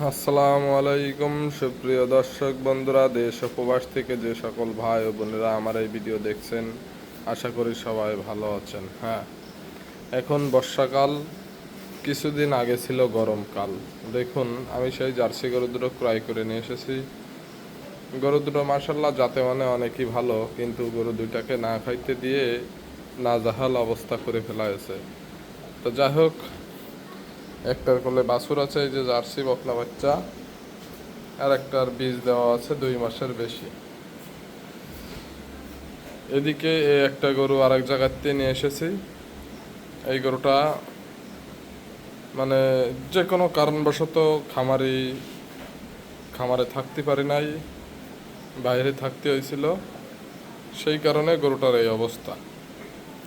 আসসালামু আলাইকুম। সুপ্রিয় দর্শক বন্ধুরা, দেশ উপবাস থেকে যে সকল ভাই ও বোনেরা আমার এই ভিডিও দেখছেন, আশা করি সবাই ভালো আছেন। হ্যাঁ এখন বর্ষাকাল, কিছুদিন আগে ছিল গরমকাল। দেখুন, আমি সেই জার্সি গরু দুটো ক্রয় করে নিয়ে এসেছি। গরু দুটো মার্শাল্লাহ যাতে মানে অনেকই ভালো, কিন্তু গরু দুইটাকে না খাইতে দিয়ে নাজাহাল অবস্থা করে ফেলা হয়েছে। তো যাই হোক একটার কোলে বাছুর আছে, এই যে জার্সি বকলা বাচ্চা। আর একটার বীজ দেওয়া আছে দুই মাসের বেশি। এদিকে একটা গরু আরেক জায়গাতে নিয়ে এসেছি। এই গরুটা মানে যে কোনো কারণবশত খামারি খামারে থাকতে পারি নাই, বাইরে থাকতে হয়েছিল। সেই কারণে গরুটার এই অবস্থা।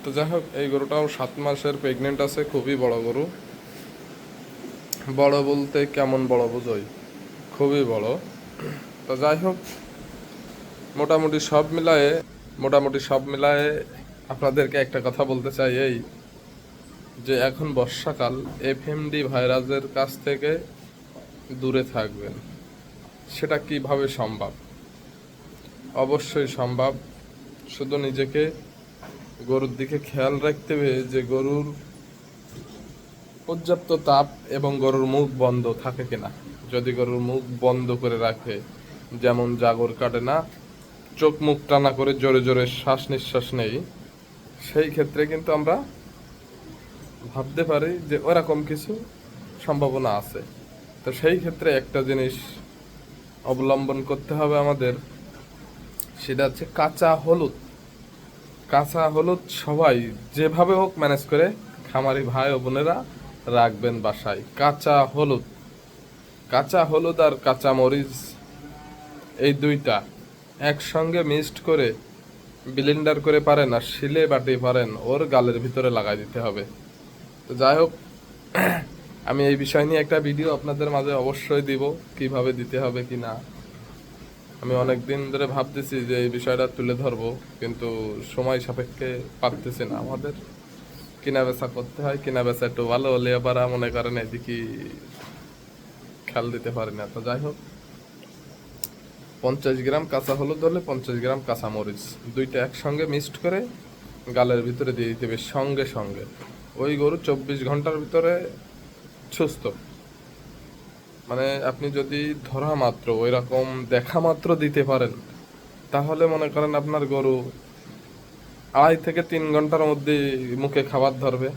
তো যাই হোক, এই গরুটাও সাত মাসের প্রেগনেন্ট আছে, খুবই বড় গরু। বড় বলতে কেমন বড় বোঝই? খুবই বড়। তো যাই হোক, মোটামুটি সব মিলায়ে, মোটামুটি সব মিলায়ে আপনাদেরকে একটা কথা বলতে চাই এই যে এখন বর্ষাকাল এফএমডি ভাইরাসের কাছ থেকে দূরে থাকবেন। সেটা কীভাবে সম্ভব? অবশ্যই সম্ভব। শুধু নিজেকে গরুর দিকে খেয়াল রাখতে হবে যে গরুর পর্যাপ্ত তাপ এবং গরুর মুখ বন্ধ থাকে কিনা? যদি গরুর মুখ বন্ধ করে রাখে, যেমন জাগর কাটে না, চোখ মুখ টানা করে জোরে জোরে শ্বাস নিঃশ্বাস নেই, সেই ক্ষেত্রে কিন্তু আমরা ভাবতে পারি যে ওরকম কিছু সম্ভাবনা আছে। তো সেই ক্ষেত্রে একটা জিনিস অবলম্বন করতে হবে আমাদের, সেটা হচ্ছে কাঁচা হলুদ। কাঁচা হলুদ সবাই যেভাবে হোক ম্যানেজ করে, খামারি ভাই ও বোনেরা রাখবেন বাসায়। কাঁচা হলুদ। কাঁচা হলুদ আর কাঁচা মরিচ, এই দুইটা একসঙ্গে মিক্সড করে ব্লেন্ডার করে পারেন আর শিলে বাটি পারেন ওর গালের ভিতরে লাগাই দিতে হবে। তো যাই হোক, আমি এই বিষয় নিয়ে একটা ভিডিও আপনাদের মাঝে অবশ্যই দিব, কীভাবে দিতে হবে কি না। আমি অনেক দিন ধরে ভাবতেছি যে এই বিষয়টা তুলে ধরবো, কিন্তু সময় সাপেক্ষে পারতেছি না আমাদের। কিনা বেচা করতে হয়, কিনা বেচা একটু ভালো হলে আবার মনে করেন এদিকে খেয়াল দিতে পারি না। তো যাই হোক, পঞ্চাশ গ্রাম কাঁচা হলুদ হলে পঞ্চাশ গ্রাম কাঁচা মরিচ, দুইটা একসঙ্গে মিক্সড করে গালের ভিতরে দিয়ে দিতে হবে সঙ্গে সঙ্গে। ওই গরু চব্বিশ ঘণ্টার ভিতরে সুস্থ। মানে আপনি যদি ধরা মাত্র ওই রকম দেখা মাত্র দিতে পারেন, তাহলে মনে করেন আপনার গরু আড়াই থেকে তিন ঘণ্টার মধ্যে মুখে খাবার ধরবে।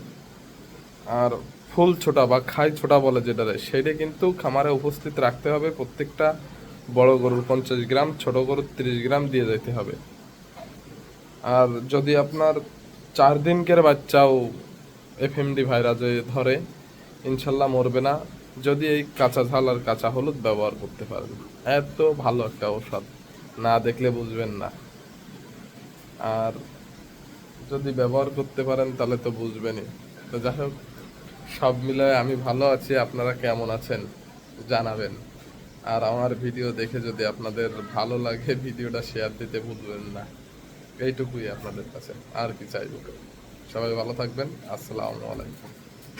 আর ফুল ছোটা বা খাই ছোটা বলে যেটা সেটা কিন্তু খামারে উপস্থিত রাখতে হবে। প্রত্যেকটা বড় গরুর পঞ্চাশ গ্রাম, ছোট গরুর তিরিশ গ্রাম দিয়ে যেতে হবে। আর যদি আপনার চার দিনকের বাচ্চাও এফএমডি ভাইরাসে ধরে, ইনশাল্লাহ মরবে না। যদি এই কাঁচা ঝাল আর কাঁচা হলুদ ব্যবহার করতে পারেন। এত ভালো একটা ঔষধ, না দেখলে বুঝবেন না। আর যদি ব্যবহার করতে পারেন, তাহলে তো বুঝবেনই। তো যাই হোক, সব মিলায় আমি ভালো আছি, আপনারা কেমন আছেন জানাবেন। আর আমার ভিডিও দেখে যদি আপনাদের ভালো লাগে, ভিডিওটা শেয়ার দিতে ভুলবেন না। এইটুকুই আপনাদের কাছে, আর কি চাইব। সবাই ভালো থাকবেন, আসসালামু আলাইকুম।